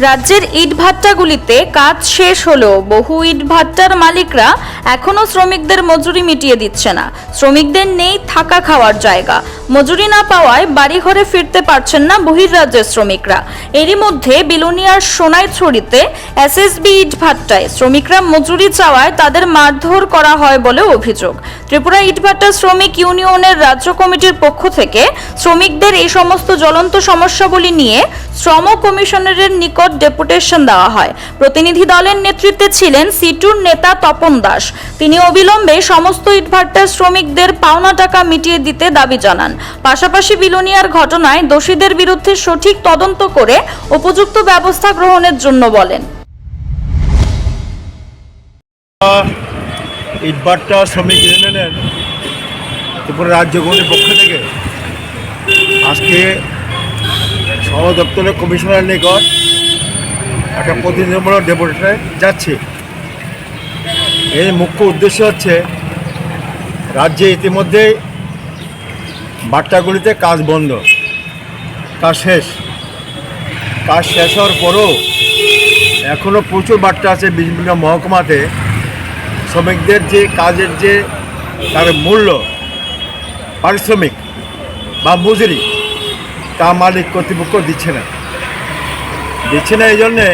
রাজ্যের ইটভাট্টাগুলিতে কাজ শেষ হলেও বহু ইটভাট্টার মালিকরা এখনও শ্রমিকদের মজুরি মিটিয়ে দিচ্ছে না। শ্রমিকদের নেই থাকা খাওয়ার জায়গা। মজুরি না পাওয়ায় বাড়িঘরে ফিরতে পারছেন না বহির্রাজ্যের শ্রমিকরা। এরই মধ্যে বিলোনিয়ার সোনাইছড়িতে এসএসবি ইটভাট্টায় শ্রমিকরা মজুরি চাওয়ায় তাদের মারধর করা হয় বলে অভিযোগ। ত্রিপুরা ইটভাট্টা শ্রমিক ইউনিয়নের রাজ্য কমিটির পক্ষ থেকে শ্রমিকদের এই সমস্ত জ্বলন্ত সমস্যাগুলি নিয়ে শ্রম কমিশনারের নিকট ডেপুটেশন দেওয়া হয়। প্রতিনিধি দলের নেতৃত্বে ছিলেন সিটুর নেতা তপন দাস। তিনি অবিলম্বে সমস্ত ইটভাট্টার শ্রমিকদের পাওনা টাকা মিটিয়ে দিতে দাবি জানান। পাশাপাশি বিলোনিয়ার ঘটনায় দোষীদের বিরুদ্ধে সঠিক তদন্ত করে উপযুক্ত ব্যবস্থা গ্রহণের জন্য বলেন। ইটভাট্টা শ্রমিক ইউনিয়নের ত্রিপুরা রাজ্য কমিটির পক্ষ থেকে আজকে সহ দপ্তরের কমিশনার নিকট একটা প্রতিনিধিমূলক ডেপুটেশনে যাচ্ছে। এর মুখ্য উদ্দেশ্য হচ্ছে রাজ্যে ইতিমধ্যে বাট্টাগুলিতে কাজ বন্ধ, কাজ শেষ। কাজ শেষ হওয়ার পরও এখনও প্রচুর বাট্টা আছে বিভিন্ন মহকুমাতে। শ্রমিকদের যে কাজের যে তার মূল্য, পারিশ্রমিক বা মজুরি, তা মালিক কর্তৃপক্ষ দিচ্ছে না। দিচ্ছে না এই জন্যে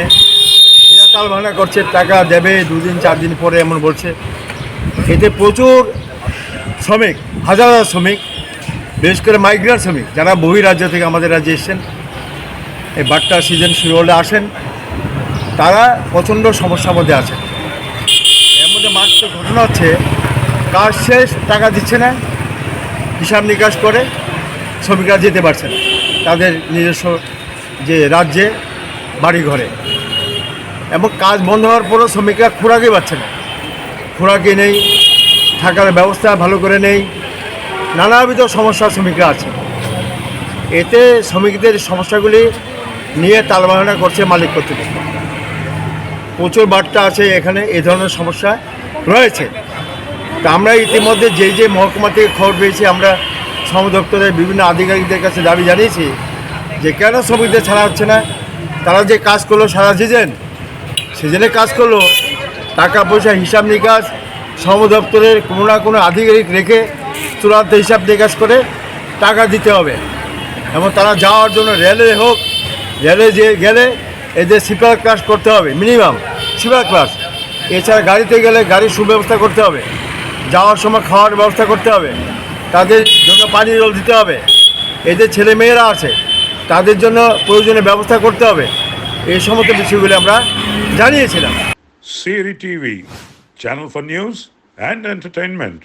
তাল ভাঙা করছে, টাকা দেবে, দুদিন, চার দিন পরে এমন বলছে। এতে প্রচুর শ্রমিক, হাজার হাজার শ্রমিক, বিশেষ করে মাইগ্রেন্ট শ্রমিক, যারা বহিরাজ্য থেকে আমাদের রাজ্যে এসছেন। এই বাট্টা সিজন শুরু হলে আসেন, তারা প্রচণ্ড সমস্যার মধ্যে আছেন। এর মধ্যে মাত্র ঘটনা হচ্ছে, কাজ শেষ, টাকা দিচ্ছে না, হিসাব নিকাশ করে শ্রমিকরা যেতে পারছে না। তাদের নিজস্ব যে রাজ্যে বাড়ি ঘরে এবং কাজ বন্ধ হওয়ার পরও শ্রমিকরা খোরাকই পাচ্ছে না। খোরাকি নেই, থাকার ব্যবস্থা ভালো করে নেই, নানাবিধ সমস্যা শ্রমিকরা আছে। এতে শ্রমিকদের সমস্যাগুলি নিয়ে তালবাহনা করছে মালিক কর্তৃপক্ষ। প্রচুর বার্তা আছে এখানে, এ ধরনের সমস্যা রয়েছে। তা আমরা ইতিমধ্যে যেই যে মহকুমা থেকে খবর পেয়েছি, আমরা শ্রম দপ্তরের বিভিন্ন আধিকারিকদের কাছে দাবি জানিয়েছি যে কেন শ্রমিকদের ছাড়া হচ্ছে না? তারা যে কাজ করল সারা সিজন সিজনে কাজ করল। টাকা পয়সা হিসাব নিকাশ শ্রম দপ্তরের কোনো না কোনো আধিকারিক রেখে চূড়ান্ত হিসাব নিকাশ করে টাকা দিতে হবে। এবং তারা যাওয়ার জন্য রেলে হোক, রেলে যে গেলে এদের সিপার ক্লাস করতে হবে, মিনিমাম সিপার ক্লাস। এছাড়া গাড়িতে গেলে গাড়ির সুব্যবস্থা করতে হবে, যাওয়ার সময় খাওয়ার ব্যবস্থা করতে হবে, তাদের জন্য পানি জল দিতে হবে। এদের ছেলে মেয়েরা আছে, তাদের জন্য প্রয়োজনীয় ব্যবস্থা করতে হবে। এই সমস্ত বিষয়গুলি আমরা জানিয়েছিলাম। Siri TV channel for news and entertainment